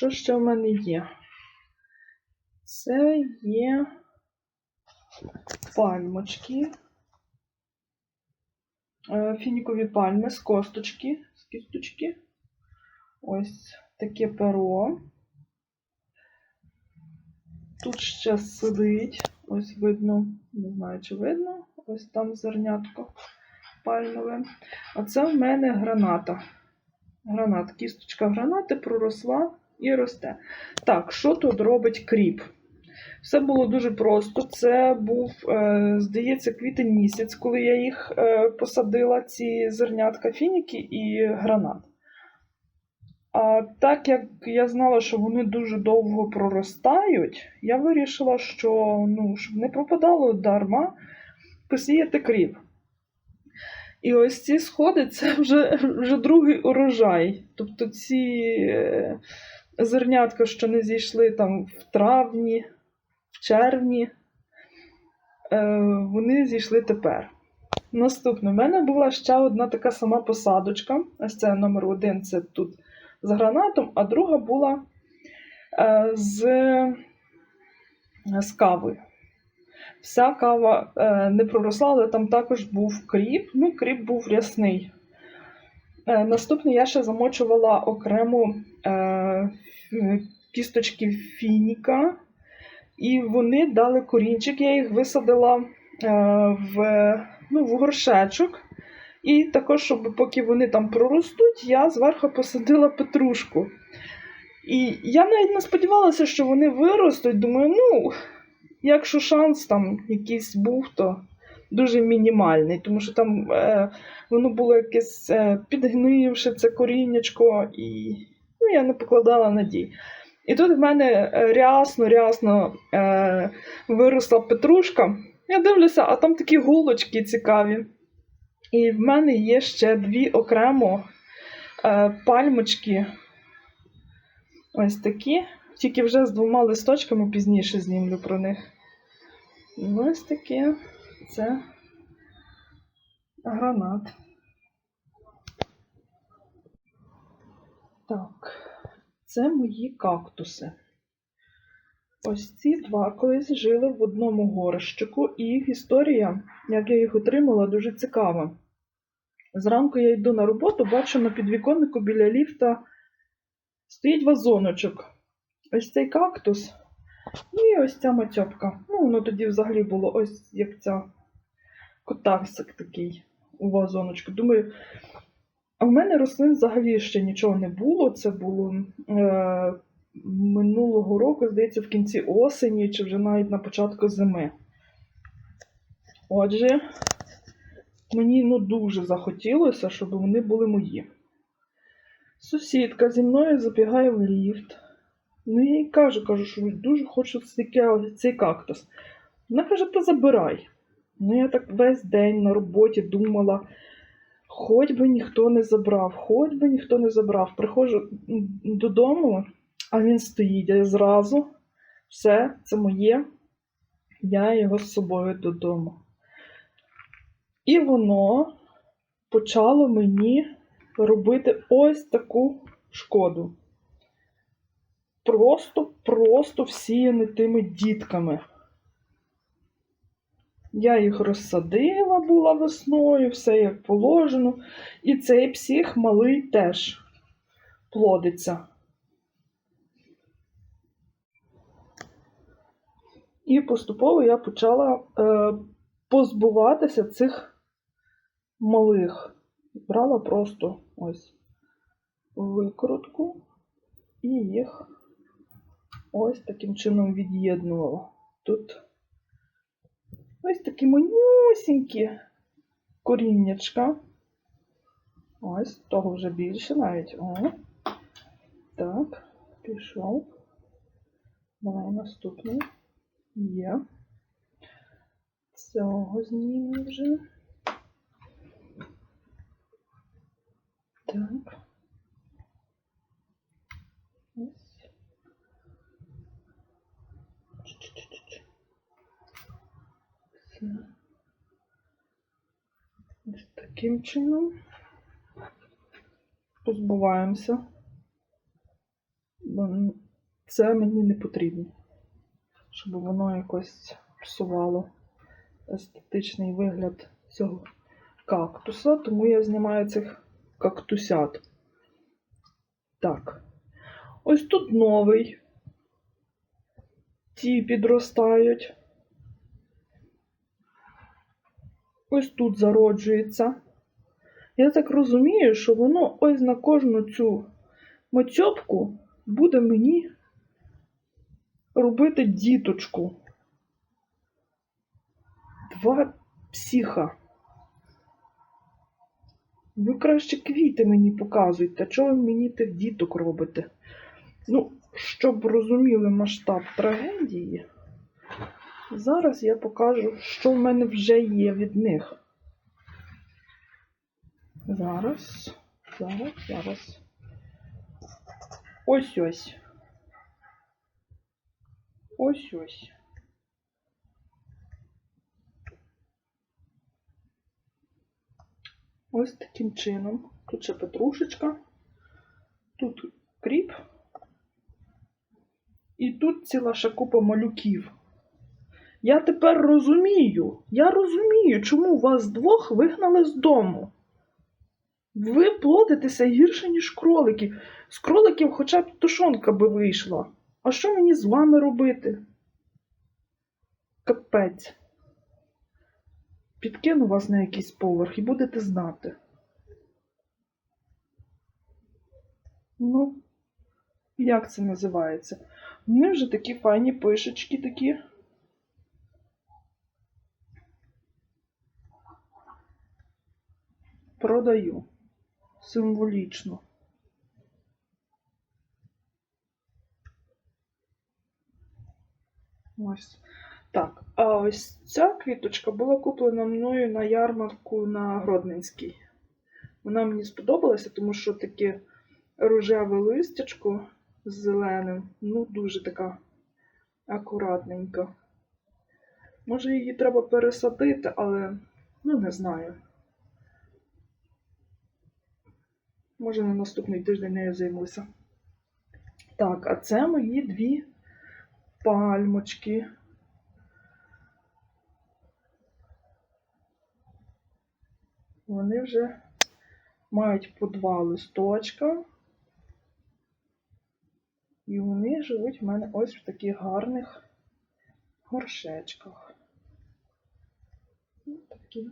що ще в мене є? Це є пальмочки. Е, Фінікові пальми з косточки, з кісточки. Ось таке перо. Тут ще сидить, ось видно, не знаю, чи видно, ось там зернятко пальмове. А це в мене граната. Гранат, кісточка гранати проросла і росте. Так, що тут робить кріп? Все було дуже просто. Це був, е, здається, квітень місяць, коли я їх е, посадила, ці зернятка фініки і гранат. А так як я знала, що вони дуже довго проростають, я вирішила, що ну, щоб не пропадало дарма, посіяти кріп. І ось ці сходи це вже, вже другий урожай. Тобто ці е, зернятка, що не зійшли там в травні, в червні, е, вони зійшли тепер. Наступне, в мене була ще одна така сама посадочка. Ось це номер один, це тут з гранатом, а друга була е, з, з кавою. Вся кава е, не проросла, але там також був кріп. Ну, кріп був рясний. Наступне я ще замочувала окремо кісточки фініка, і вони дали корінчик. Я їх висадила е, в, ну, в горшечок. І також, щоб поки вони там проростуть, я зверху посадила петрушку. І я навіть не сподівалася, що вони виростуть. Думаю, ну, якщо шанс там якийсь був, то дуже мінімальний, тому що там е, воно було якесь е, підгнивши це коріннячко, і я не покладала надій. І тут в мене рясно-рясно е, виросла петрушка. Я дивлюся, а там такі голочки цікаві. І в мене є ще дві окремо е, пальмочки. Ось такі. Тільки вже з двома листочками пізніше знімлю про них. Ось таке. Це гранат. Так, це мої кактуси. Ось ці два колись жили в одному горщику, і їх історія, як я їх отримала, дуже цікава. Зранку я йду на роботу, бачу на підвіконнику біля ліфта стоїть вазоночок. Ось цей кактус і ось ця матьопка. Ну, воно тоді взагалі було ось як ця котарсик такий у вазоночку. Думаю, а в мене рослин взагалі ще нічого не було. Це було е, минулого року, здається, в кінці осені, чи вже навіть на початку зими. Отже, мені ну, дуже захотілося, щоб вони були мої. Сусідка зі мною забігає в ліфт. Ну, я їй кажу, кажу, що дуже хочу цей, кактус. Вона каже, то забирай. Ну, я так весь день на роботі думала, хоч би ніхто не забрав, хоч би ніхто не забрав. Приходжу додому, а він стоїть я зразу. Все, це моє. Я його з собою додому. І воно почало мені робити ось таку шкоду. Просто, просто всіяні тими дітками. Я їх розсадила була весною, все як положено. І цей псих малий теж плодиться. І поступово я почала е, позбуватися цих малих. Брала просто ось викрутку і їх ось таким чином від'єднувала. Тут ось такі манюсінькі коріннячка. Ось, того вже більше навіть. О. Так, пішов. Давай наступний. Є. Цього знімемо вже. Так. Ось. Чу-чу-чу-чу. Все. Ось таким чином позбуваємося бо це мені не потрібно, щоб воно якось псувало естетичний вигляд цього кактуса, тому я знімаю цих кактусят. Так. Ось тут новий. Ті підростають. Ось тут зароджується. Я так розумію, що воно ось на кожну цю мацьопку буде мені робити діточку. Два психа. Ви краще квіти мені показуйте, чого ви мені тих діток робите? Ну, щоб розуміли масштаб трагедії, зараз я покажу, що в мене вже є від них. Зараз, зараз, зараз. Ось ось. Ось ось. Ось таким чином. Тут ще петрушечка, тут кріп. І тут ціла ще купа малюків. Я тепер розумію, я розумію, чому вас двох вигнали з дому. Ви плодитеся гірше, ніж кролики. З кроликів хоча б тушонка би вийшла. А що мені з вами робити? Капець. Підкину вас на якийсь поверх і будете знати. Ну, як це називається? Вони вже такі файні пишечки такі. Продаю. Символічно. Ось. Так, а ось ця квіточка була куплена мною на ярмарку на Гродненській. Вона мені сподобалася, тому що таке рожеве листячко з зеленим, ну, дуже така акуратненька. Може, її треба пересадити, але ну не знаю. Може, на наступний тиждень нею займуся. Так, а це мої дві пальмочки. Вони вже мають по два листочка. І вони живуть в мене ось в таких гарних горшечках. Ось такі.